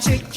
chick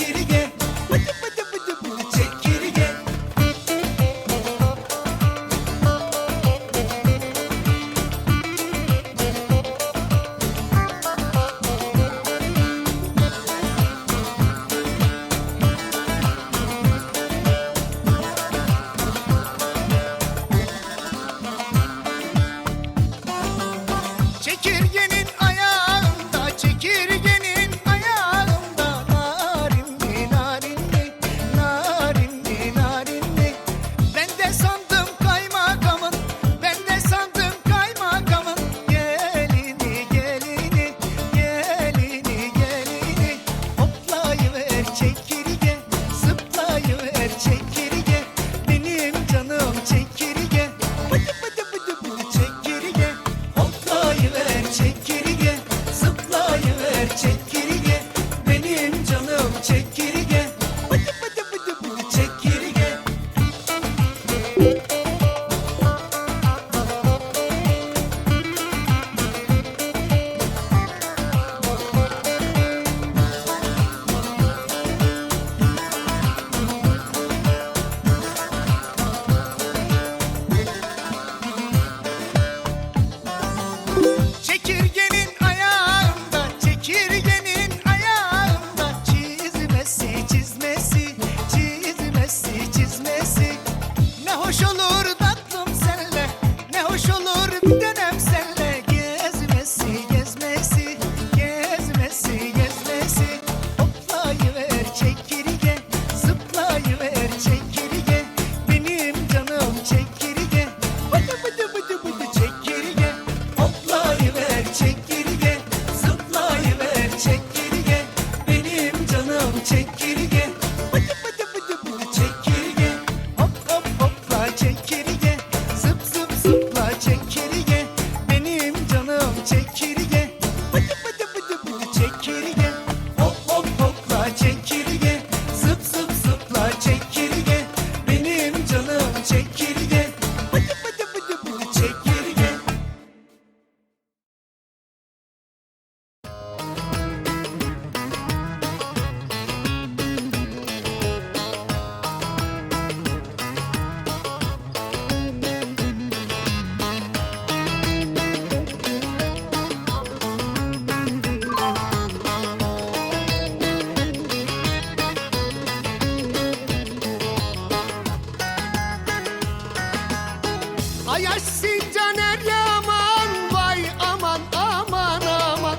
yaş Sincan Eryaman Vay aman aman aman.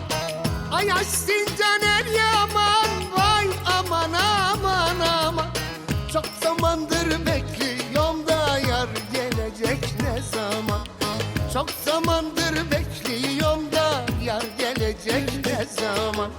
Ayaş Sincan Eryaman Vay aman aman aman. Çok zamandır bekliyorum da yar gelecek ne zaman? Çok zamandır bekliyorum da yar gelecek ne zaman?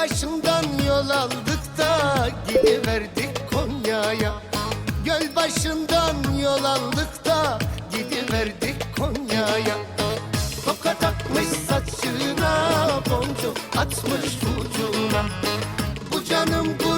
Göl başından yol aldık da gidiverdik Konya'ya. Göl başından yol aldık da gidiverdik Konya'ya. Toka takmış saçına boncuk atmış ucuna. Bu canım kurban